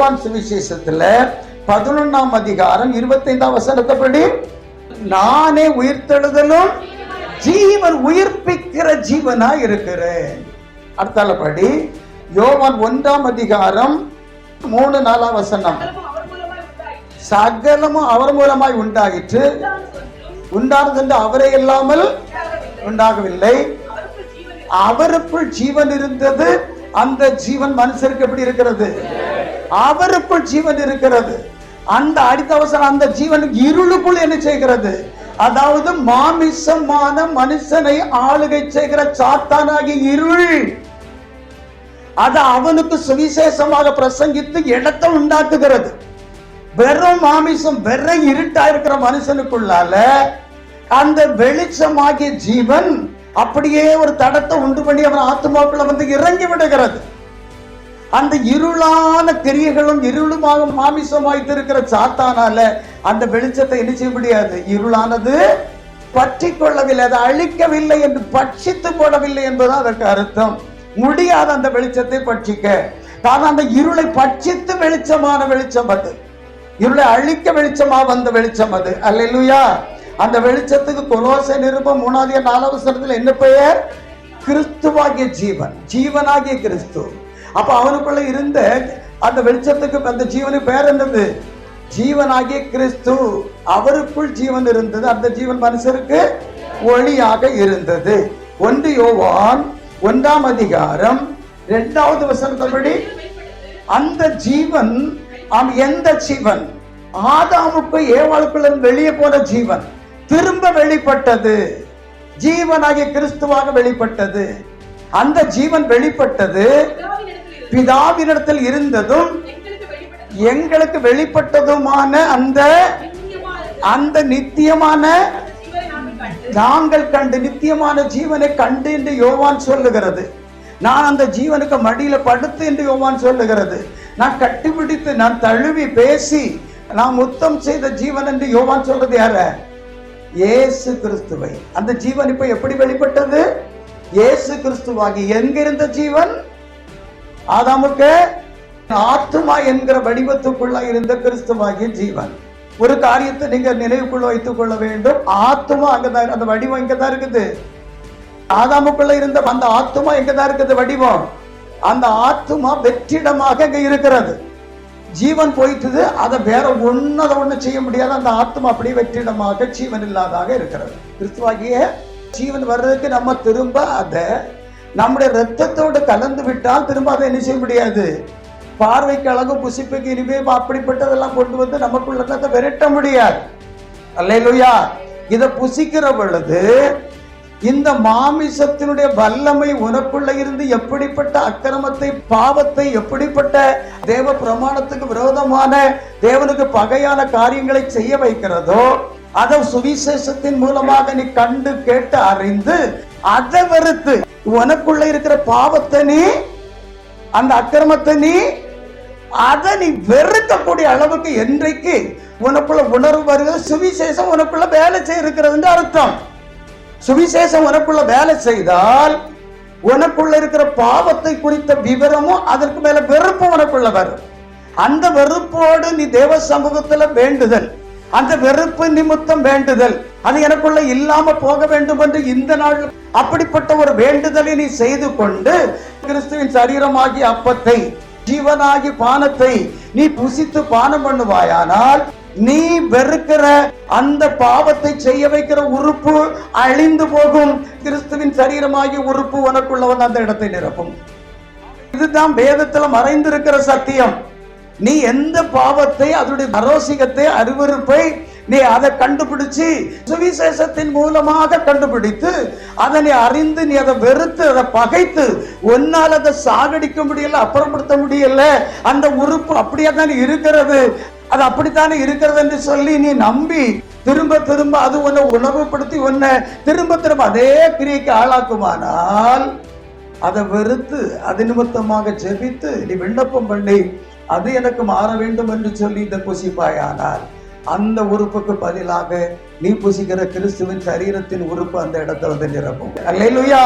யோவான் சுவிசேஷத்துல பதினொன்னாம் அதிகாரம் இருபத்தைந்தாம் வசனத்தைப்படி நானே உயிர்த்தெழுதலும் ஜீவன் உயிர்ப்பிக்கிற ஜீவனா இருக்கிறேன். அடுத்தாலபடி யோவான் ஒன்றாம் அதிகாரம் மூணு நாலாம் வசனம் சகலமும் அவர் மூலமாய் உண்டாயிற்று. உண்டானது உண்டானது அவரே இல்லாமல் உண்டாகவில்லை. அவருக்குள் ஜீவன் இருந்தது அந்த ஜீவன் மனுஷருக்கு எப்படி இருக்கிறது? அவருக்குள் ஜீவன் இருக்கிறது. அந்த அடுத்த அவசரம் அந்த ஜீவன் இருளுக்குள் என்ன செய்கிறது? அதாவது மாமிசமான மனுஷனை ஆளுகை செய்கிற சாத்தானாகி இருள். அது அவனுக்கு சுவிசேஷமாக பிரசங்கித்து இடத்தை உண்டாக்குகிறது. வெறும் மாமிசம் வெறும் இருட்டா இருக்கிற மனுஷனுக்குள்ளால அந்த வெளிச்சமாகிய ஜீவன் அப்படியே ஒரு தடத்தை உண்டு பண்ணி அவன் ஆத்மாக்குள்ள வந்து இறங்கி விடுகிறது. அந்த இருளான கிரியைகளும் இருளுமாக மாமிசமாய் இருக்கிற சாத்தானால அந்த வெளிச்சத்தை என்ன செய்ய முடியாது? இருளானது பற்றி கொள்ளவில்லை அதை அழிக்கவில்லை என்று பட்சித்து போடவில்லை என்பது அதற்கு அர்த்தம். முடியாத அந்த வெளிச்சத்தை பட்சிக்க. காரணம் அந்த இருளை பட்சித்து வெளிச்சமான வெளிச்சம் அது. இருளை அழிக்க வெளிச்சமா வந்த வெளிச்சம் அது. அல்லா அந்த வெளிச்சத்துக்கு கொலோசை நிருபம் மூணாவது நாலாவது என்ன பெயர்? கிறிஸ்துவாகிய ஜீவன். ஜீவனாகிய கிறிஸ்து. அப்போ அவனுக்குள்ள இருந்த அந்த வெளிச்சத்துக்கு அந்த ஜீவனுக்கு பேர் என்னது? ஜீவனாகிய கிறிஸ்து. அவருக்குள் ஜீவன் இருந்தது. அந்த ஜீவன் மனுஷருக்கு ஒளியாக இருந்தது. ஒன்று யோவான் ஒன்றாம் அதிகாரம் இரண்டாவது வசனத்தபடி அந்த ஜீவன் ஆம் எந்த ஜீவன்? ஆதாமுக்கு ஏவாளுக்குள்ள வெளியே போன ஜீவன். திரும்ப வெளிப்பட்டது. ஜீவனாகிய கிறிஸ்துவாக வெளிப்பட்டது. அந்த ஜீவன் வெளிப்பட்டது. பிதாவினிடத்தில் இருந்ததும் எங்களுக்கு வெளிப்பட்டதுமான அந்த அந்த நித்தியமான நாங்கள் கண்டு நித்தியமான ஜீவனை கண்டு என்று யோவான் சொல்லுகிறது. நான் அந்த ஜீவனுக்கு மடியில படுத்து என்று யோவான் சொல்லுகிறது. நான் கட்டிப்பிடித்து நான் தழுவி பேசி நான் முத்தம் செய்த ஜீவன் என்று யோவான் சொல்றது யார? இயேசு கிறிஸ்துவை. அந்த ஜீவன் இப்ப எப்படி வெளிப்பட்டது? இயேசு கிறிஸ்துவாகி எங்கிருந்த ஜீவன்? ஆதாமுக்கு ஆத்துமா என்கிற வடிவத்துக்குள்ள இருந்த கிறிஸ்துவாகிய ஜீவன். ஒரு காரியத்தை நீங்க நினைவுக்குள்ள வைத்துக் கொள்ள வேண்டும். ஆத்துமா அங்கதான் அந்த வடிவம் இங்கதான் இருக்குது. ஆதாமுக்குள்ள இருந்த அந்த ஆத்துமா எங்கதான் இருக்குது வடிவம்? அந்த ஆத்துமா வெற்றிடமாக இங்க இருக்கிறது. ஜீவன் போயிட்டுது அதை வேற ஒன்னு அதை ஒண்ணு செய்ய முடியாது. அந்த ஆத்மா அப்படியே வெற்றிடமாக ஜீவன் இல்லாதாக இருக்கிறது. கிறிஸ்துவாகிய ஜீவன் வர்றதுக்கு நம்ம திரும்ப அதை நம்முடைய ரத்தத்தோடு கலந்து விட்டால் திரும்ப அதை என்ன செய்ய முடியாது? பார்வைக்கு அழகு புசிப்புக்கு இனிமே அப்படிப்பட்டதெல்லாம் கொண்டு வந்து நமக்குள்ள ரத்தத்தை விரட்ட முடியாது. அல்லையா இதை புசிக்கிற பொழுது இந்த மாமிசத்தினுடைய வல்லமை உனக்குள்ள இருந்து எப்படிப்பட்ட அக்கிரமத்தை பாவத்தை எப்படிப்பட்ட தேவ பிரமாணத்துக்கு விரோதமான தேவனுக்கு பகையான காரியங்களை செய்ய வைக்கிறதோ அதை சுவிசேஷத்தின் மூலமாக நீ கண்டு கேட்டு அறிந்து அதை வெறுத்து உனக்குள்ள இருக்கிற பாவத்தை நீ அந்த அக்கிரமத்தை நீ அதை நீ வெறுக்கக்கூடிய அளவுக்கு என்றைக்கு உனக்குள்ள உணர்வு வருகிறது சுவிசேஷம் உனக்குள்ள வேலை செய்யிருக்கிறதுன்னு அர்த்தம். சுவிசேஷம் உனக்குள்ள வேலை செய்தால் உனக்குள்ள இருக்கிற பாவத்தை குறித்த விவரமும் அதற்கு மேல வெறுப்பு உனக்குள்ள வரும். அந்த வெறுப்போடு நீ தேவ சமூகத்துல வேண்டுதல். அந்த வெறுப்பு நிமித்தம் வேண்டுதல். அது எனக்குள்ள இல்லாம போக வேண்டும் என்று இந்த நாள் அப்படிப்பட்ட ஒரு வேண்டுதலை நீ செய்து கொண்டு கிறிஸ்துவின் சரீரமாகி அப்பத்தை ஜீவனாகி பானத்தை நீ புசித்து பானம் பண்ணுவாயானால் நீ வெறுக்கிற அந்த பாவத்தை செய்ய வைக்கிற உறுப்பு அழிந்து போகும். கிறிஸ்துவின் சரீரமாகி உறுப்பு உனக்குள்ளவன் அந்த இடத்தை நிரப்பும். இதுதான் வேதத்துல மறைந்திருக்கிற சத்தியம். நீ எந்த பாவத்தை அதனுடைய அரோசிகத்தை அருவறுப்பை நீ அதை கண்டுபிடிச்சு சுவிசேஷத்தின் மூலமாக கண்டுபிடித்து அதை நீ அறிந்து நீ அதை வெறுத்து அதை பகைத்து ஒன்னால் அதை சாகடிக்க முடியல அப்புறப்படுத்த முடியல அந்த உறுப்பு அப்படியே தான் இருக்கிறது. அது அப்படித்தானே இருக்கிறது என்று சொல்லி நீ நம்பி திரும்ப திரும்ப அது உன்னை உணர்வுபடுத்தி உன்னை திரும்ப திரும்ப அதே கிரியைக்கு ஆளாக்குமானால் அதை வெறுத்து அது நிமித்தமாக ஜெபித்து நீ விண்ணப்பம் பண்ணி அது எனக்கு மாற வேண்டும் என்று சொல்லி இந்த புசிப்பாயானால் அந்த உறுப்புக்கு பதிலாக நீ புசிக்கிற கிறிஸ்துவின் சரீரத்தின் உறுப்பு அந்த இடத்துல வந்து நிரப்பும். அல்லையா